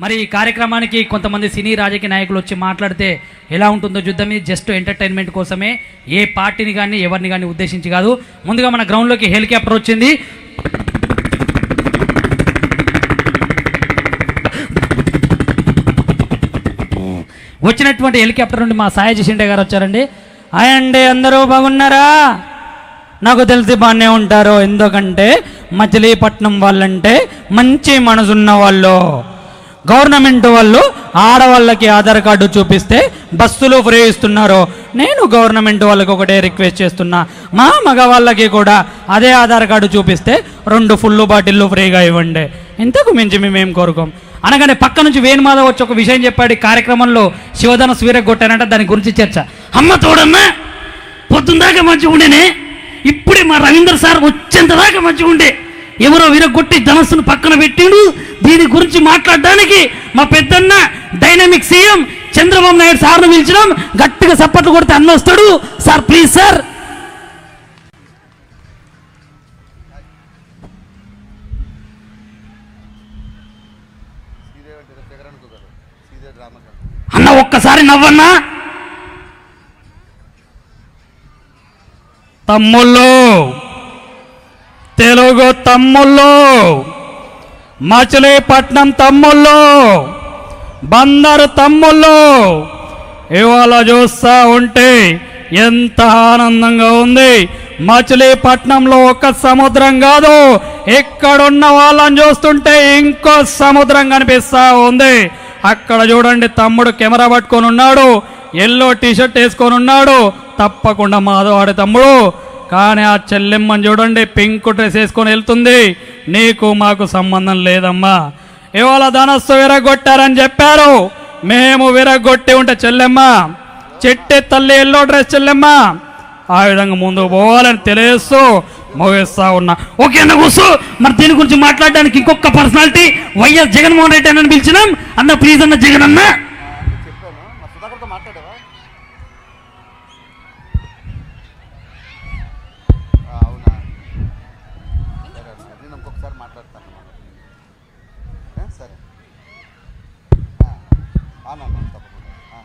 మరి ఈ కార్యక్రమానికి కొంతమంది సినీ రాజకీయ నాయకులు వచ్చి మాట్లాడితే ఎలా ఉంటుందో చూద్దాం. ఇది జస్ట్ ఎంటర్టైన్మెంట్ కోసమే. ఏ పార్టీని కానీ ఎవరిని కానీ ఉద్దేశించి కాదు. ముందుగా మన గ్రౌండ్లోకి హెలికాప్టర్ వచ్చింది. వచ్చినటువంటి హెలికాప్టర్ నుండి మా సాయాజీ షిండే గారు వచ్చారండి. హాయ్ అందరూ బాగున్నారా? నాకు తెలిసి బాగానే ఉంటారు. ఎందుకంటే మచిలీపట్నం వాళ్ళంటే మంచి మనసున్న వాళ్ళు. గవర్నమెంట్ వాళ్ళు ఆడవాళ్ళకి ఆధార్ కార్డు చూపిస్తే బస్సులు ఫ్రీ ఇస్తున్నారు నేను గవర్నమెంట్ వాళ్ళకి ఒకటే రిక్వెస్ట్ చేస్తున్నా. మా మగవాళ్ళకి కూడా అదే ఆధార్ కార్డు చూపిస్తే రెండు ఫుల్ బాటిల్లు ఫ్రీగా ఇవ్వండి. ఇంతకు మించి మేమేం కోరుకోం? అనగానే పక్క నుంచి వేణుమాధవ్ వచ్చి ఒక విషయం చెప్పాడు. ఈ కార్యక్రమంలో శివధన స్వీర దాని గురించి చర్చ. అమ్మ చూడమ్మా పొద్దుందాకా మంచిగా ఉండేనే. ఇప్పుడే మా రవీందర్ సార్ వచ్చేంత దాకా మంచిగా ఉండే. ఎవరో విరగొట్టి ధనస్సును పక్కన పెట్టిండు. దీని గురించి మాట్లాడడానికి మా పెద్దన్న డైనమిక్ సీఎం చంద్రబాబు నాయుడు సార్ను పిలిచడం గట్టిగా చప్పట్లు కొడితే అన్న వస్తాడు. Sir please sir. అన్న ఒక్కసారి నవ్వన్నా? తమ్ముళ్ళు తెలుగు తమ్ముళ్ళు. మచిలీపట్నం తమ్ముళ్ళు బందరు తమ్ముళ్ళు ఇవాళ చూస్తూ ఉంటే ఎంత ఆనందంగా ఉంది. మచిలీపట్నంలో ఒక సముద్రం కాదు ఇక్కడున్న వాళ్ళని చూస్తుంటే ఇంకో సముద్రం కనిపిస్తా ఉంది. అక్కడ చూడండి తమ్ముడు కెమెరా పట్టుకొని ఉన్నాడు ఎల్లో టీషర్ట్ వేసుకొని ఉన్నాడు. తప్పకుండా మాధవాడి తమ్ముడు. కానీ ఆ చెల్లెమ్మని చూడండి పింక్ డ్రెస్ వేసుకొని వెళ్తుంది. నీకు మాకు సంబంధం లేదమ్మా. ఇవాళ ధనస్సు విరగొట్టారని చెప్పారు. మేము విరగొట్టి ఉంటే చెల్లెమ్మ చెట్టే తల్లి ఎల్లో డ్రెస్ చెల్లెమ్మ. ఆ విధంగా ముందుకు పోవాలని తెలియస్తూ మోగిస్తా ఉన్నా. ఓకే అన్న కూర్చో మరి దీని గురించి మాట్లాడడానికి ఇంకొక పర్సనాలిటీ వైఎస్ జగన్మోహన్ రెడ్డి అని పిలిచినాం. అన్న ప్లీజ్ అన్న జగన్ అన్న చెప్పాను మా సుధాకర్తో మాట్లాడావా ఆ, అవునా సరే అన్న నేను ఇంకొకసారి మాట్లాడతాను ఏ, సరే ఆ, ఆ, నాన్న, తప్పకుండా ఆ.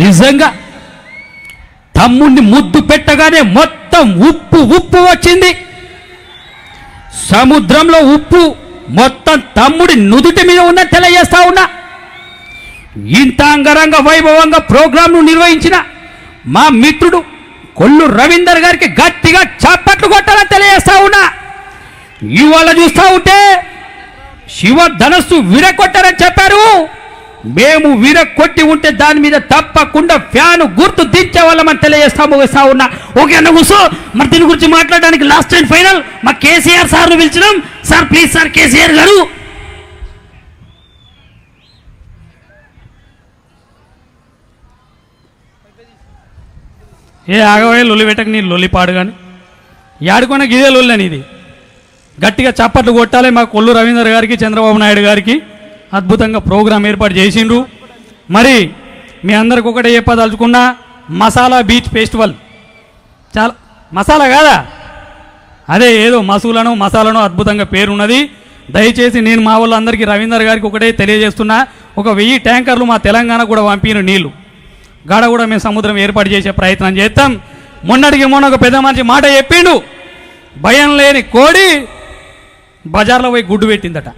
నిజంగా తమ్ముడిని ముద్దు పెట్టగానే మొత్తం ఉప్పు ఉప్పు వచ్చింది. సముద్రంలో ఉప్పు మొత్తం తమ్ముడి నుదుటి మీద ఉన్న తెలియజేస్తా ఉన్నా. ఇంత అంగరంగ వైభవంగా ప్రోగ్రాంను నిర్వహించిన మా మిత్రుడు కొల్లు రవీందర్ గారికి గట్టిగా చప్పట్లు కొట్టాలని తెలియజేస్తా ఉన్నా. ఇవాళ చూస్తా ఉంటే శివ ధనస్సు విరకొట్టారని చెప్పారు. మేము విరకొట్టి ఉంటే దాని మీద తప్పకుండా ఫ్యాన్ గుర్తు దించే వాళ్ళమని తెలియజేస్తా ముగిస్తా ఉన్నా. ఓకే అన్న కూర్చో. మరి దీని గురించి మాట్లాడడానికి లాస్ట్ అండ్ ఫైనల్ మా కేసీఆర్ సార్ను పిలిచినాం. సార్ ప్లీజ్ సార్ కేసీఆర్ గారు. ఏ ఆగవే లొల్లి పెట్టక నీ లొల్లి పాడు కానీ యాడుకున్న గిదే లొల్లి అని ఇది. గట్టిగా చప్పట్లు కొట్టాలి. మా కొల్లు రవీందర్ గారికి చంద్రబాబు నాయుడు గారికి అద్భుతంగా ప్రోగ్రాం ఏర్పాటు చేసిండ్రు. మరి మీ అందరికి ఒకటే చెప్పదలుచుకున్న మసాలా బీచ్ ఫెస్టివల్. చాలా మసాలా కాదా? అదే ఏదో మసూలను మసాలను అద్భుతంగా పేరున్నది. దయచేసి నేను మా వాళ్ళందరికీ రవీందర్ గారికి ఒకటే తెలియజేస్తున్నా. ఒక వెయ్యి ట్యాంకర్లు మా తెలంగాణ కూడా పంపిన నీళ్ళు. గాడ కూడా మేము సముద్రం ఏర్పాటు చేసే ప్రయత్నం చేస్తాం. మొన్నటికి మొన్న ఒక పెద్ద మనిషి మాట చెప్పిండు. భయం లేని కోడి బజార్లో పోయి గుడ్డు పెట్టిందట.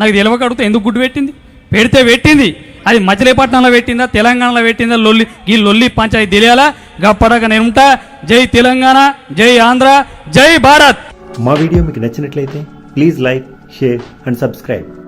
నాకు తెలియక అడిగితే ఎందుకు గుడ్డు పెట్టింది? పెడితే పెట్టింది. అది మచిలీపట్నంలో పెట్టిందా తెలంగాణలో పెట్టిందా లొల్లి ఈ లొల్లి పంచాయతీ తెలియాలా? గప్పడక నేను ఉంటా. జై తెలంగాణ జై ఆంధ్ర జై భారత్. మా వీడియో మీకు నచ్చినట్లయితే please like share and subscribe.